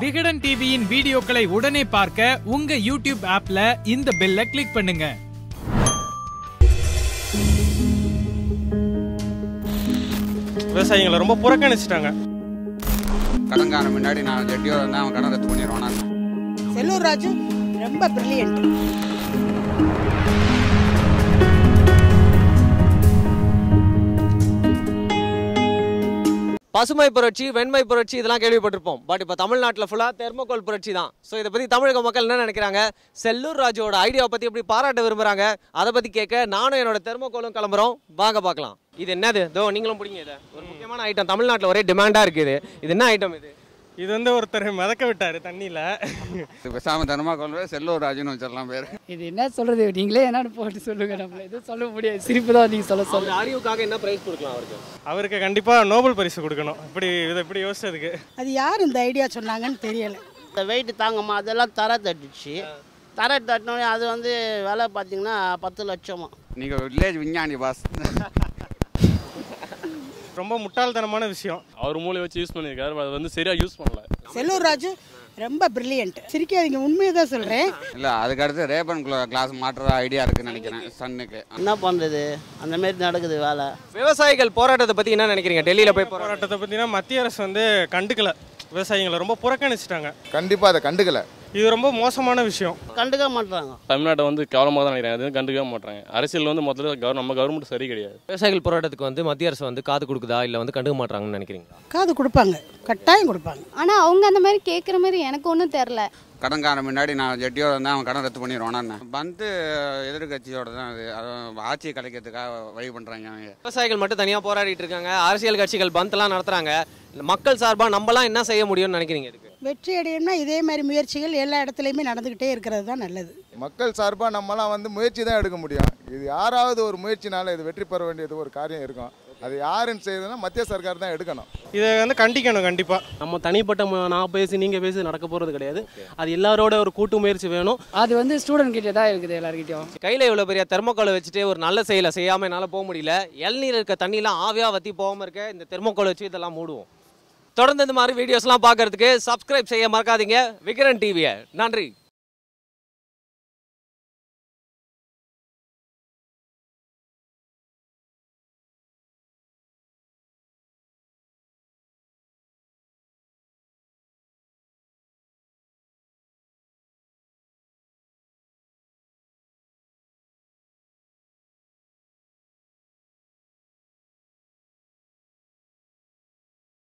விகடன் டிவியின் வீடியோக்களை உடனே பார்க்க உங்க யூடியூப் ஆப்ல இந்த பெல்லை கிளிக் பண்ணுங்க. விவசாயிகளை ரொம்ப புறக்கணிச்சிட்டாங்க. கடன்காரன் முன்னாடி நான் ஜெட்டியோ இருந்தால் அவன் கடன் ரத்து பண்ணிடுவானா செல்லூர் ராஜு ரொம்ப பிரில்லியன்ட் பசுமை புரட்சி வெண்மை புரட்சி இதெல்லாம் கேள்விப்பட்டிருப்போம். பட் இப்போ தமிழ்நாட்டில் ஃபுல்லாக தெர்மோகோல் புரட்சி தான். ஸோ இதை பற்றி தமிழக மக்கள் என்ன நினைக்கிறாங்க? செல்லூர் ராஜுவோட ஐடியாவை பற்றி எப்படி பாராட்ட விரும்புகிறாங்க அதை பற்றி கேட்க நானும் என்னோட தெர்மோகோலும் கிளம்புறோம். வாங்க பார்க்கலாம். இது என்னது? இதோ நீங்களும் பிடிங்க இதை. ஒரு முக்கியமான ஐட்டம் தமிழ்நாட்டில் ஒரே டிமாண்டாக இருக்குது. இது என்ன ஐட்டம் இது? இது வந்து ஒருத்தர் மிதக்க விட்டாரு தண்ணியில. இது பேசாமல் தர்மா கொள்வே செல்லூர் ராஜுன்னு வச்சிடலாம் பேர். இது என்ன சொல்றது? நீங்களே என்னன்னு போட்டு சொல்லுங்க நம்மள. எதுவும் சொல்ல முடியாது. சிரிப்பு தான் நீங்க சொல்ல சொல்ல அறிவுக்காக என்ன ப்ரைஸ் கொடுக்கலாம் அவருக்கு? அவருக்கு கண்டிப்பா நோபல் பரிசு கொடுக்கணும். இப்படி இதை இப்படி யோசிச்சதுக்கு. அது யார் இந்த ஐடியா சொன்னாங்கன்னு தெரியல. இந்த வெயிட் தாங்கம்மா அதெல்லாம் தர தட்டுச்சு. தர தட்டினோடனே அது வந்து விலை பார்த்தீங்கன்னா பத்து லட்சமா. நீங்கள் வில்லேஜ் விஞ்ஞானி பாஸ் ரொம்ப முட்டாள்தனமான விஷயம். அவர் மூளை வச்சு யூஸ் பண்ணியிருக்காரு அது வந்து சரியாக யூஸ் பண்ணல. செல்லூர் ராஜு ரொம்ப பிரில்லியன்ட் சிரிக்காதீங்க உண்மையை தான் சொல்கிறேன் இல்லை அதுக்கு அடுத்து ரேபன் கிளாஸ் மாற்றுறதா ஐடியா இருக்குன்னு நினைக்கிறேன் சன்னுக்கு. என்ன பண்ணுறது அந்த மாதிரி நடக்குது வேலை. விவசாயிகள் போராட்டத்தை பற்றி என்ன நினைக்கிறீங்க? டெல்லியில் போய் போராட்டத்தை பார்த்தீங்கன்னா மத்திய அரசு வந்து கண்டுக்கல. விவசாயிகளை ரொம்ப புறக்கணிச்சிட்டாங்க. கண்டிப்பாக அதை கண்டுக்கல. இது ரொம்ப மோசமான விஷயம். கண்டுக்க மாட்டாங்க தமிழ்நாட்டை வந்து கேவலமாக தான் நினைக்கிறாங்க. எதுவும் கண்டுக்கவே மாட்டாங்க அரசியல் வந்து முதல்ல நம்ம கவர்மெண்ட் சரி கிடையாது. விவசாயிகள் போராட்டத்துக்கு வந்து மத்திய அரசு வந்து காது கொடுக்குதா? இல்லை வந்து கண்டுக்க மாட்டாங்கன்னு நினைக்கிறீங்களா? காது கொடுப்பாங்க. கட்டாயம் கொடுப்பாங்க. ஆனால் அவங்க அந்த மாதிரி கேட்குற மாதிரி எனக்கு ஒன்றும் தெரில கடன்காரன் முன்னாடி நான் ஜெட்டியோ இருந்தால் அவன் கடன் ரத்து பண்ணிடுவானா வந்து எதிர்கட்சியோட தான் அது. அது ஆட்சியை கலைக்கிறதுக்காக வழி பண்ணுறாங்க அவங்க. விவசாயிகள் மட்டும் தனியாக போராடிட்டு இருக்காங்க. அரசியல் கட்சிகள் பந்த்லாம் நடத்துறாங்க. மக்கள் சார்பாக நம்மலாம் என்ன செய்ய முடியும்னு நினைக்கிறீங்க இதுக்கு? வெற்றி அடையணும்னா இதே மாதிரி முயற்சிகள் எல்லா இடத்துலையுமே நடந்துக்கிட்டே இருக்கிறது தான் நல்லது. மக்கள் சார்பாக நம்மலாம் வந்து முயற்சி தான் எடுக்க முடியும். இது யாராவது ஒரு முயற்சினால இது வெற்றி பெற வேண்டியது ஒரு காரியம் இருக்கும். அது யாருன்னு செய்யுதுன்னா மத்திய சர்க்கார் தான் எடுக்கணும். இதை வந்து கண்டிக்கணும் கண்டிப்பா. நம்ம தனிப்பட்ட நான் பேசி நீங்கள் பேசி நடக்க போகிறது கிடையாது. அது எல்லாரோட ஒரு கூட்டு முயற்சி வேணும். அது வந்து ஸ்டூடெண்ட் கிட்ட தான் இருக்குது எல்லார்கிட்டயும். கையில் இவ்வளோ பெரிய தெர்மோக்கோலை வச்சுட்டு ஒரு நல்ல செயலை செய்யாமல் என்னால் போக முடியல. இளநீர் இருக்க தண்ணிலாம் ஆவியாக வற்றி போகாமல் இருக்க இந்த தெர்மோக்கோலை வச்சு இதெல்லாம் மூடுவோம். தொடர்ந்து இந்த மாதிரி வீடியோஸ்லாம் பார்க்கறதுக்கு சப்ஸ்கிரைப் செய்ய மறக்காதீங்க. விக்ரன் டிவியை நன்றி.